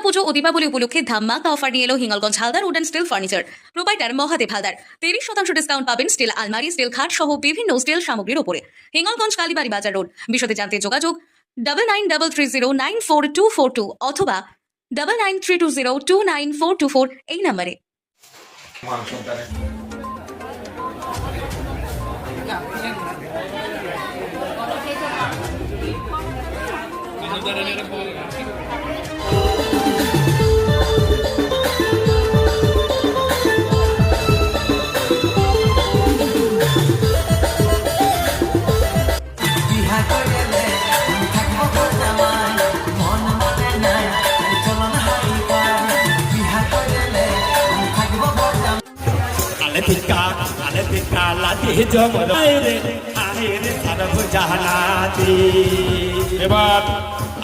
দুর্গাপুজো ও দীপাবলি উপলক্ষে ধাম্মাকা অফার নিয়ে এলো Hingalganj Haldar wooden steel furniture. Proprietor Mahadeb Haldar, তিরিশ শতাংশ ডিসকাউন্ট পাবেন স্টিল আলমারি, স্টিল খাট সহ বিভিন্ন স্টিল সামগ্রীর উপরে হিঙ্গলগঞ্জ কালীবাড়ি বাজার রোড, বিশদে জানতে যোগাযোগ double nine double three zero nine four two four two অথবা double nine three two zero two nine four two four এই নম্বরে। মান সন্তানের আলতিকা আলতিকা লাতি জমন রে আরে সরব জাহানাতি। এবার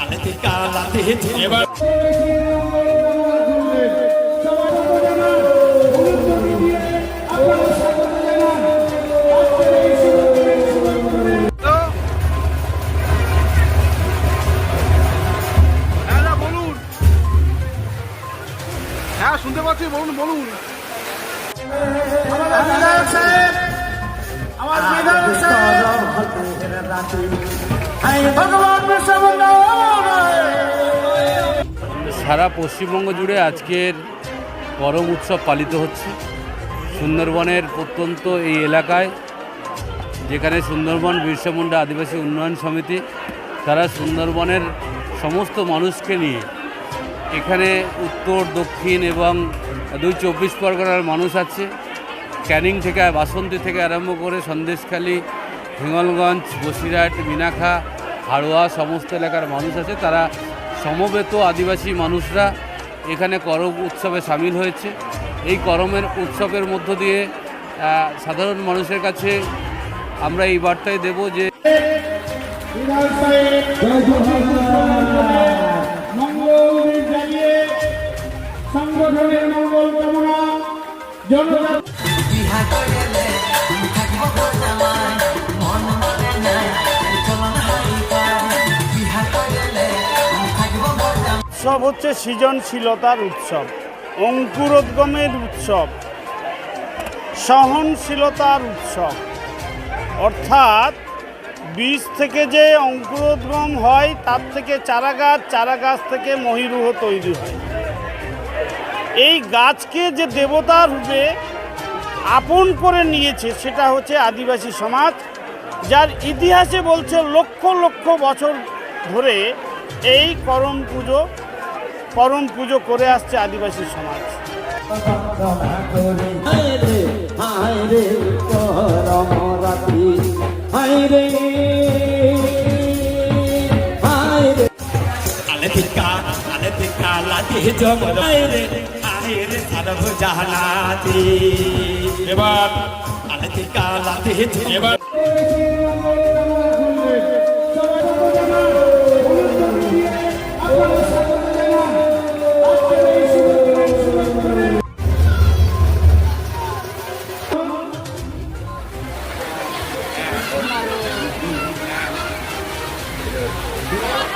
আলতিকা লাতি এবার। হ্যাঁ শুনতে পাচ্ছি বলুন বলুন। সারা পশ্চিমবঙ্গ জুড়ে আজকের করম উৎসব পালিত হচ্ছে। সুন্দরবনের প্রত্যন্ত এই এলাকায়, যেখানে সুন্দরবন বিরসা আদিবাসী উন্নয়ন সমিতি, তারা সুন্দরবনের সমস্ত মানুষকে নিয়ে এখানে উত্তর, দক্ষিণ এবং দুই চব্বিশ পরগনার মানুষ আছে। ক্যানিং থেকে বাসন্তী থেকে আরম্ভ করে সন্দেশখালী, হিঙ্গলগঞ্জ, বসিরহাট মিনাখা হাড়োয়া সমস্ত এলাকার মানুষ আছে। তারা সমবেত আদিবাসী মানুষরা এখানে করম উৎসবে সামিল হয়েছে। এই করমের উৎসবের মধ্য দিয়ে সাধারণ মানুষের কাছে আমরা এই বার্তায় দেব যে সংগঠনের মঙ্গল কামনা, জনতা উৎসব হচ্ছে সৃজনশীলতার উৎসব, অঙ্কুরোদ্গমের উৎসব, সহনশীলতার উৎসব। অর্থাৎ বীজ থেকে যে অঙ্কুরোদ্গম হয়, তার থেকে চারা গাছ চারা গাছ থেকে মহিরুহ তৈরি হয়। এই গাছকে যে দেবতা রূপে আপন করে নিয়েছে, সেটা হচ্ছে আদিবাসী সমাজ, যার ইতিহাসে বলছে লক্ষ লক্ষ বছর ধরে এই করম পুজো করম পুজো করে আসছে আদিবাসী সমাজ। লাতি জমন রে আরে সরব জাহানাতি এবার। আলতিকা লাতি এবার। আমাদের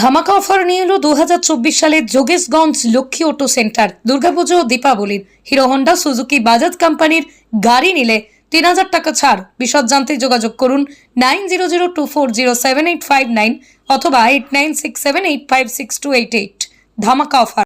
ধামাকা অফার নিয়ে এলো দু হাজার চব্বিশ সালে যোগেশগঞ্জ লক্ষ্মী অটো সেন্টার। দুর্গাপুজো, দীপাবলির। হিরো হন্ডা, সুজুকি, বাজাজ কোম্পানির গাড়ি নিলে তিন হাজার টাকা ছাড়। বিশদ জানতে যোগাযোগ করুন nine zero zero two four zero seven eight five nine অথবা eight nine six seven eight five six two eight eight. ধামাকা অফার।